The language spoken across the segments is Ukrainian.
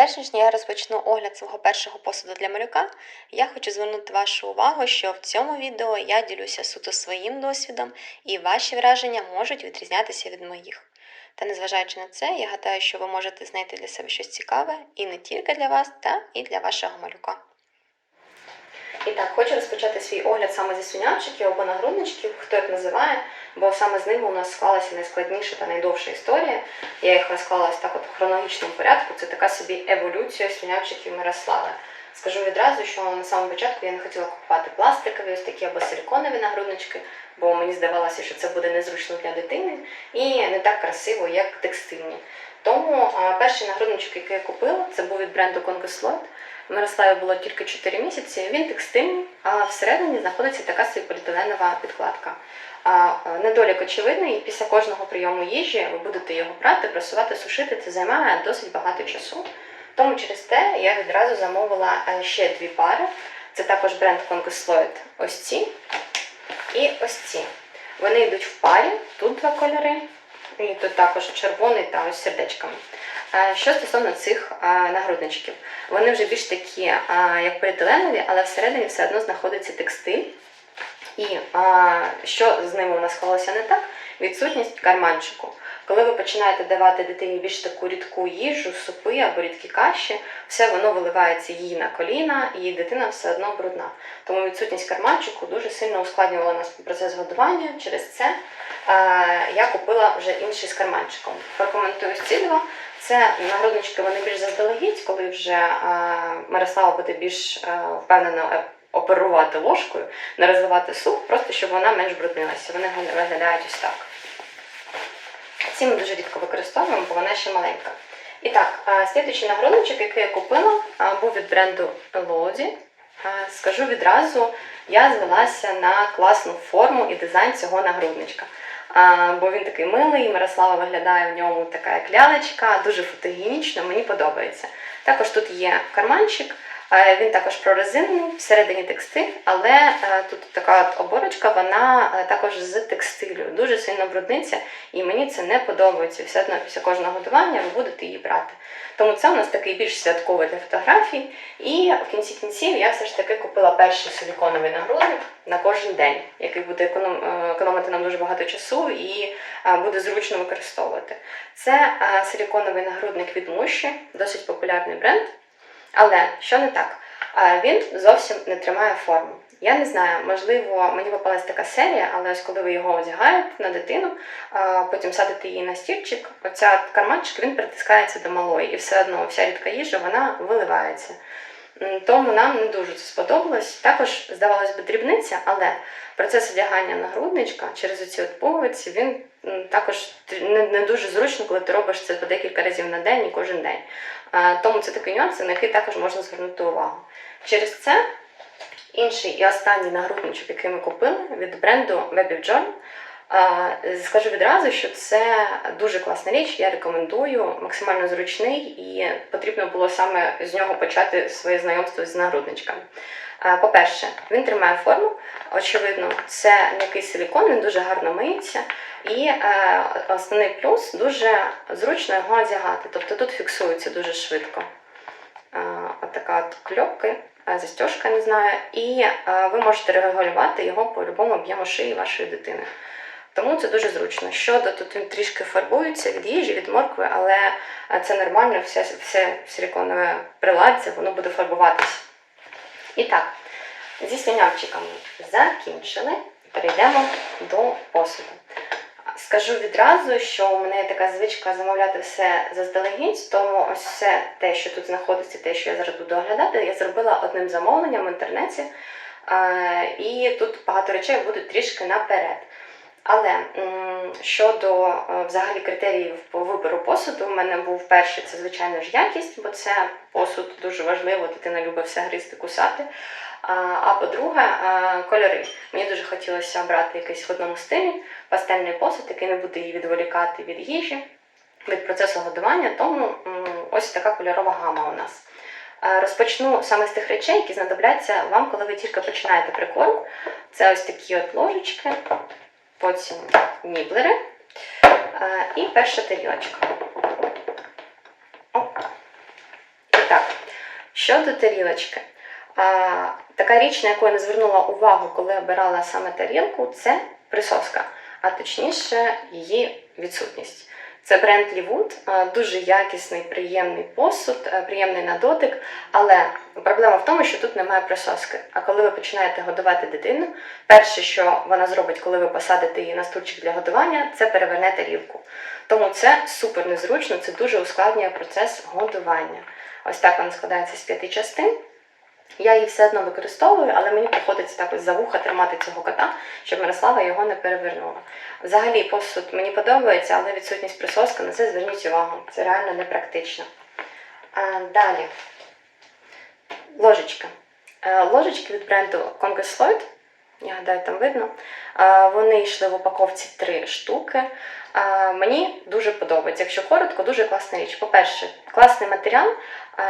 Перш ніж я розпочну огляд свого першого посуду для малюка, я хочу звернути вашу увагу, що в цьому відео я ділюся суто своїм досвідом, і ваші враження можуть відрізнятися від моїх. Та незважаючи на це, я гадаю, що ви можете знайти для себе щось цікаве і не тільки для вас, та і для вашого малюка. І так, хочу розпочати свій огляд саме зі свинячиків або нагрудничків, хто як називає, бо саме з ними у нас склалася найскладніша та найдовша історія. Я їх розклала ось так от в хронологічному порядку. Це така собі еволюція свинячиків Мирослави. Скажу відразу, що на самому початку я не хотіла купувати пластикові, ось такі або силіконові нагруднички, бо мені здавалося, що це буде незручно для дитини і не так красиво, як текстильні. Тому а, перший нагрудничок, який я купила, це був від бренду Conquest. Мирославі було тільки 4 місяці. Він текстильний, а всередині знаходиться така собі поліетиленова підкладка. А, недолік очевидний, після кожного прийому їжі ви будете його брати, просувати, сушити. Це займає досить багато часу. Тому через те я відразу замовила е, ще дві пари. Це також бренд Conquest. Ось ці і ось ці. Вони йдуть в парі, тут два кольори, і тут також червоний та ось сердечками. Що стосовно цих нагрудничків, вони вже більш такі, як поліетиленові, але всередині все одно знаходиться текстиль. І що з ними у нас склалося не так? Відсутність карманчику. Коли ви починаєте давати дитині більш таку рідку їжу, супи або рідкі каші, все воно виливається їй на коліна, і дитина все одно брудна. Тому відсутність карманчику дуже сильно ускладнювала нас процес годування. Через це е, я купила вже інший з карманчиком. Прокоментую ці два. Це нагруднички, вони більш заздалегідь, коли вже е, Мирослава буде більш е, впевнено е, оперувати ложкою, не розливати суп, просто щоб вона менш бруднилася. Вони виглядають ось так. Ці ми дуже рідко використовуємо, бо вона ще маленька. І так, слідуючий нагрудничок, який я купила, був від бренду Elodie. Скажу відразу, я звелася на класну форму і дизайн цього нагрудничка. Бо він такий милий, Мирослава виглядає в ньому така як дуже фотогенічно, мені подобається. Також тут є карманчик, він також прорезинений, всередині текстиль, але е, тут така от оборочка, вона е, також з текстилю, дуже сильно брудниться, і мені це не подобається. Все одно після кожного годування ви будете її брати. Тому це у нас такий більш святковий для фотографій. І в кінці кінців я все ж таки купила перший силіконовий нагрудник на кожен день, який буде е, економити нам дуже багато часу і буде зручно використовувати. Це силіконовий нагрудник від Муші, досить популярний бренд. Але що не так? Він зовсім не тримає форму. Я не знаю, можливо, мені попалась така серія, але ось коли ви його одягаєте на дитину, потім садите її на стільчик, оця карманчик він притискається до малої, і все одно вся рідка їжа вона виливається. Тому нам не дуже це сподобалось. Також здавалось би дрібниця, але процес одягання нагрудничка через оці от пуговиці він також не, не дуже зручно, коли ти робиш це по декілька разів на день і кожен день. Тому це такий нюанс, на який також можна звернути увагу. Через це інший і останній нагрудничок, який ми купили від бренду. Е, Скажу відразу, що це дуже класна річ, я рекомендую, максимально зручний і потрібно було саме з нього почати своє знайомство з нагрудничками. По-перше, він тримає форму, очевидно, це м'який силікон, він дуже гарно миється. І е, основний плюс дуже зручно його одягати. Тобто тут фіксується дуже швидко. Отака от кльопка, е, застіжка, не знаю, і е, ви можете регулювати його по будь-якому об'єму шиї вашої дитини. Тому це дуже зручно. Щодо тут він трішки фарбується від їжі, від моркви, але е, це нормально, все, все силіконове приладдя, воно буде фарбуватися. І так, зі слюнявчиками закінчили. Перейдемо до посуду. Скажу відразу, що у мене є така звичка замовляти все заздалегідь, тому ось все те, що тут знаходиться, те, що я зараз буду оглядати, я зробила одним замовленням в інтернеті. Е, І тут багато речей будуть трішки наперед. Але щодо е, взагалі критеріїв по вибору посуду, у мене був перший це звичайно ж якість, бо це посуд дуже важливо, дитина любить все гризти, кусати. А, по-друге, е, кольори. Мені дуже хотілося обрати якийсь в одному стилі пастельний посуд, який не буде її відволікати від їжі, від процесу годування. Тому ось така кольорова гама у нас. Е, Розпочну саме з тих речей, які знадобляться вам, коли ви тільки починаєте прикорм. Це ось такі от ложечки, потім ніблери е, і перша тарілочка. І Так, щодо тарілочки. Така річ, на яку я не звернула увагу, коли обирала саме тарілку, це присоска, а точніше, її відсутність. Це бренд Лівуд, дуже якісний, приємний посуд, е, приємний на дотик. Але проблема в тому, що тут немає присоски. А коли ви починаєте годувати дитину, перше, що вона зробить, коли ви посадите її на стульчик для годування, це переверне тарілку. Тому це супер незручно, це дуже ускладнює процес годування. Ось так вона складається з п'яти частин. Я її все одно використовую, але мені приходиться так ось за вуха тримати цього кота, щоб Мирослава його не перевернула. Взагалі, посуд мені подобається, але відсутність присоски на це зверніть увагу. Це реально непрактично. А, далі. Ложечка. Е, Ложечки від бренду Congress Lloyd. Я гадаю, там видно. Вони йшли в упаковці три штуки. Мені дуже подобається. Якщо коротко, дуже класна річ. По-перше, класний матеріал,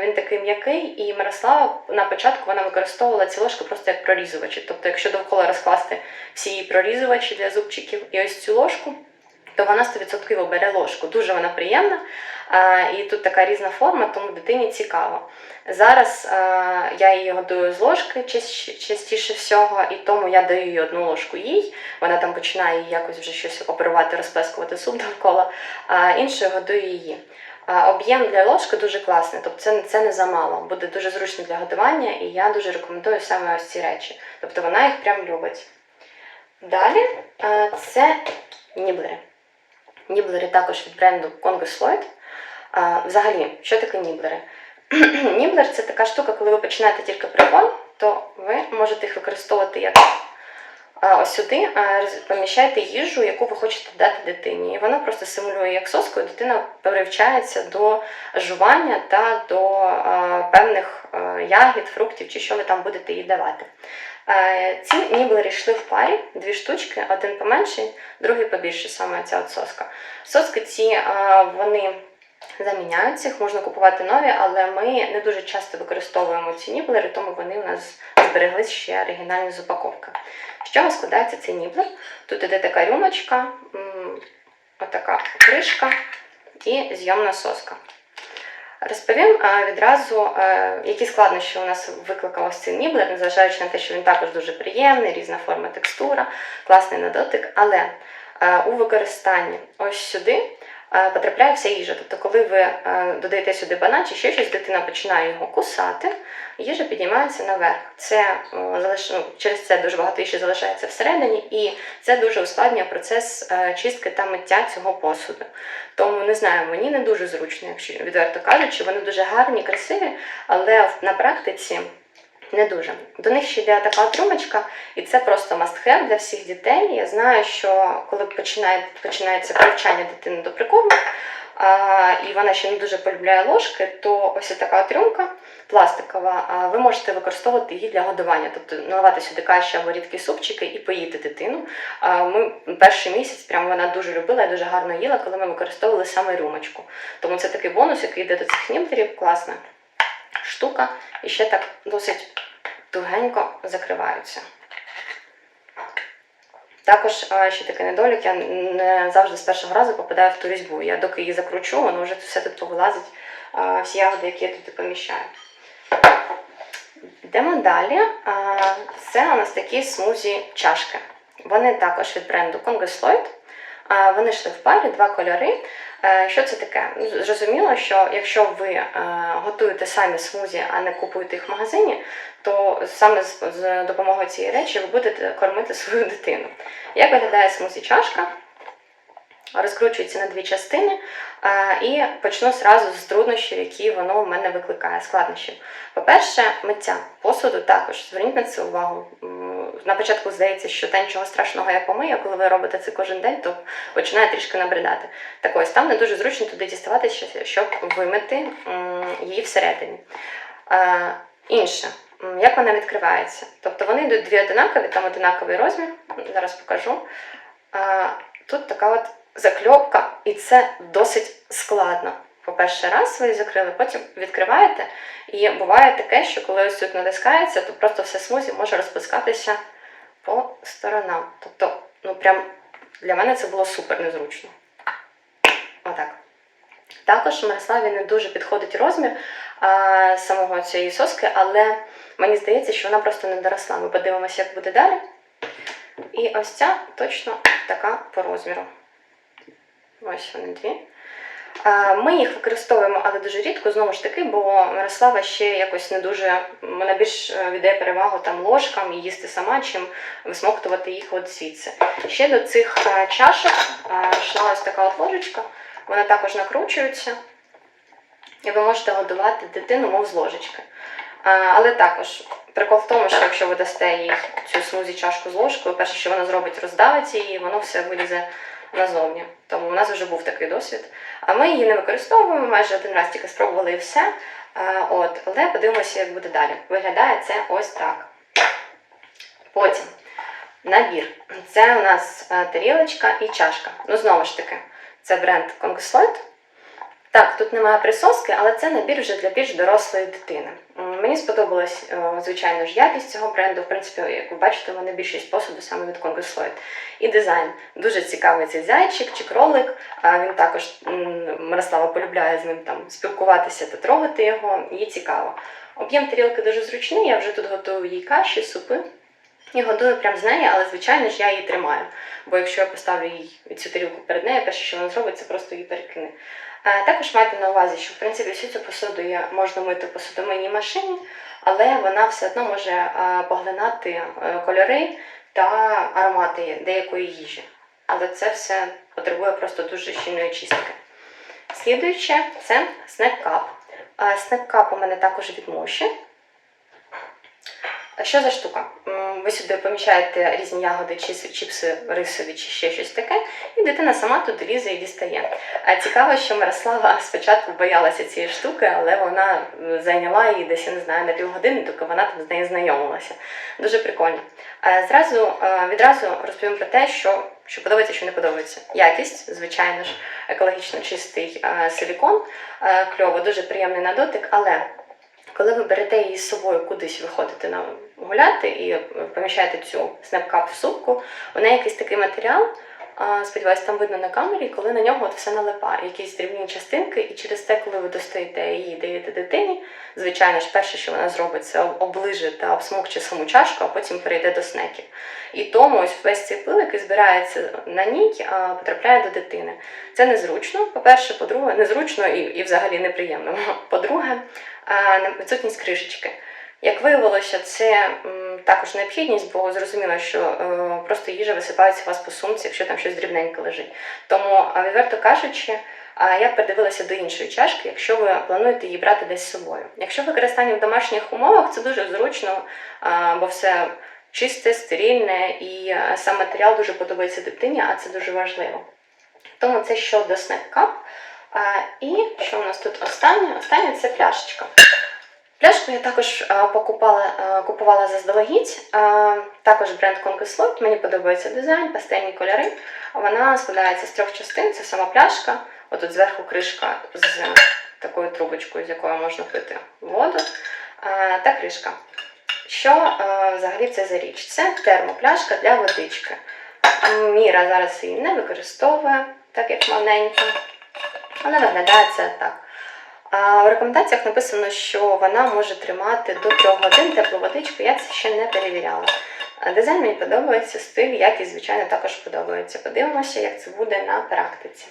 він такий м'який, і Мирослава на початку вона використовувала ці ложки просто як прорізувачі. Тобто, якщо довкола розкласти всі її прорізувачі для зубчиків і ось цю ложку, то вона 100% бере ложку. Дуже вона приємна. І тут така різна форма, тому дитині цікаво. Зараз я її годую з ложки частіше всього, і тому я даю їй одну ложку їй. Вона там починає якось вже щось оперувати, розплескувати суп довкола, а іншою годую її. Об'єм для ложки дуже класний, тобто це, це не замало. Буде дуже зручно для годування, і я дуже рекомендую саме ось ці речі. Тобто вона їх прям любить. Далі це ніблери. Ніблери також від бренду Congress Lloyd. Взагалі, що таке ніблери? Ніблер це така штука, коли ви починаєте тільки прикол, то ви можете їх використовувати як ось сюди, поміщаєте їжу, яку ви хочете дати дитині. І вона просто симулює як соску, і дитина привчається до жування та до певних ягід, фруктів чи що ви там будете їй давати. Е, Ці ніблери йшли в парі, дві штучки, один поменший, другий побільший, саме ця от соска. Соски ці вони заміняються, їх можна купувати нові, але ми не дуже часто використовуємо ці ніблери, тому вони у нас збереглись ще оригінальні з упаковки. З чого складається цей ніблер? Тут іде така рюмочка, отака кришка і зйомна соска. Розповім відразу, е, які складнощі у нас викликав ось цей ніблер, незважаючи на те, що він також дуже приємний, різна форма текстура, класний на дотик, але е, у використанні. Ось сюди потрапляє вся їжа. Тобто, коли ви е, додаєте сюди банан чи ще щось, дитина починає його кусати, їжа піднімається наверх. Це е, ну, через це дуже багато їжі залишається всередині, і це дуже ускладнює процес е, чистки та миття цього посуду. Тому не знаю, мені не дуже зручно, якщо відверто кажучи, вони дуже гарні, красиві, але на практиці. Не дуже. До них ще йде така от рюмочка, і це просто must-have для всіх дітей. Я знаю, що коли починає, починається привчання дитини до прикорму, і вона ще не дуже полюбляє ложки, то ось така от рюмка пластикова, ви можете використовувати її для годування, тобто наливати сюди каші або рідкі супчики і поїти дитину. Ми перший місяць прямо вона дуже любила і дуже гарно їла, коли ми використовували саме рюмочку. Тому це такий бонус, який йде до цих ніблерів, класна штука, і ще так досить тугенько закриваються. Також ще такий недолік, я не завжди з першого разу попадаю в ту різьбу. Я доки її закручу, воно вже все тут повилазить, всі ягоди, які я тут поміщаю. Йдемо далі. Це у нас такі смузі чашки. Вони також від бренду Congress Lloyd. Вони йшли в парі, два кольори. Е, Що це таке? Ну, Зрозуміло, що якщо ви е, готуєте самі смузі, а не купуєте їх в магазині, то саме з, допомогою цієї речі ви будете кормити свою дитину. Як виглядає смузі чашка? Розкручується на дві частини е, і почну зразу з труднощів, які воно в мене викликає, складнощів. По-перше, миття посуду також. Зверніть на це увагу. На початку здається, що та нічого страшного я помию, коли ви робите це кожен день, то починає трішки набридати. Так ось там не дуже зручно туди діставати, щоб вимити її всередині. Е, інше, як вона відкривається? Тобто вони йдуть дві одинакові, там одинаковий розмір, зараз покажу. Е, тут така от закльопка, і це досить складно. По перший раз її закрили, потім відкриваєте. І буває таке, що коли ось тут натискається, то просто все смузі може розпускатися по сторонам. Тобто, ну прям для мене це було супер незручно. Отак. Також Мирославі не дуже підходить розмір, а, самого цієї соски, але мені здається, що вона просто не доросла. Ми подивимося, як буде далі. І ось ця точно така по розміру. Ось вони дві. А, Ми їх використовуємо, але дуже рідко, знову ж таки, бо Мирослава ще якось не дуже, вона більш е, віддає перевагу там ложкам і їсти сама, чим висмоктувати їх от звідси. Ще до цих е, чашок е, йшла ось така ложечка, вона також накручується, і ви можете годувати дитину, мов з ложечки. Але також прикол в тому, що якщо ви дасте їй цю смузі чашку з ложкою, перше, що вона зробить, роздавить її, воно все вилізе назовні. Тому у нас вже був такий досвід. А ми її не використовуємо, майже один раз тільки спробували і все. От, але подивимося, як буде далі. Виглядає це ось так. Потім набір. Це у нас е, тарілочка і чашка. Ну, знову ж таки, це бренд Conquestoid. Так, тут немає присоски, але це набір вже для більш дорослої дитини. Мені сподобалась, звичайно ж, якість цього бренду. В принципі, як ви бачите, мене більшість посуду саме від Conquestoid. І дизайн. Дуже цікавий цей зайчик чи кролик. Він також Мирослава полюбляє з ним там спілкуватися та трогати його. Їй цікаво. Об'єм тарілки дуже зручний. Я вже тут готую їй каші, супи. І годую прямо з неї, але звичайно ж я її тримаю. Бо якщо я поставлю їй цю тарілку перед нею, перше, що вона зробить, це просто її перекине. Також майте на увазі, що в принципі всю цю посуду можна мити в посудомийній машині, але вона все одно може поглинати е, кольори та аромати деякої їжі. Але це все потребує просто дуже щільної чистки. Слідуюче це снек-кап. Е, Снек-кап у мене також від Моші. А Що за штука? Ви сюди поміщаєте різні ягоди, чи чіпси рисові, чи ще щось таке, і дитина сама туди лізе і дістає. А цікаво, що Мирослава спочатку боялася цієї штуки, але вона зайняла її десь, я не знаю, на півгодини, доки вона там з нею знайомилася. Дуже прикольно. Зразу відразу розповім про те, що, що подобається, що не подобається. Якість, звичайно ж, екологічно чистий силікон, кльово, дуже приємний на дотик, але коли ви берете її з собою кудись виходите на гуляти і поміщаєте цю снапкап в сумку, неї якийсь такий матеріал. Сподіваюсь, там видно на камері, коли на нього от все налипає, якісь дрібні частинки, і через те, коли ви достаєте її даєте дитині, звичайно ж, перше, що вона зробить, це оближе та обсмокче саму чашку, а потім перейде до снеків. І тому ось весь цей пил, який збирається на ній, потрапляє до дитини. Це незручно. По-перше, по-друге, незручно і, і взагалі неприємно. По-друге, відсутність кришечки. Як виявилося, це також необхідність, бо зрозуміло, що е, просто їжа висипається у вас по сумці, якщо там щось дрібненьке лежить. Тому, відверто кажучи, я б придивилася до іншої чашки, якщо ви плануєте її брати десь з собою. Якщо використання в домашніх умовах, це дуже зручно, бо все чисте, стерильне і сам матеріал дуже подобається дитині, а це дуже важливо. Тому це щодо снек-кап. І що у нас тут останнє? Останнє це пляшечка. Пляшку я також покупала, купувала заздалегідь. Також бренд Conquest Мені подобається дизайн, пастельні кольори. Вона складається з трьох частин. Це сама пляшка. Отут зверху кришка з такою трубочкою, з якою можна пити воду, та кришка. Що взагалі це за річ? Це термопляшка для водички. Міра зараз її не використовує, так як маленька, але виглядає це так. А в рекомендаціях написано, що вона може тримати до 3 годин теплу водичку, я це ще не перевіряла. Дизайн мені подобається, стиль, якість, звичайно, також подобається. Подивимося, як це буде на практиці.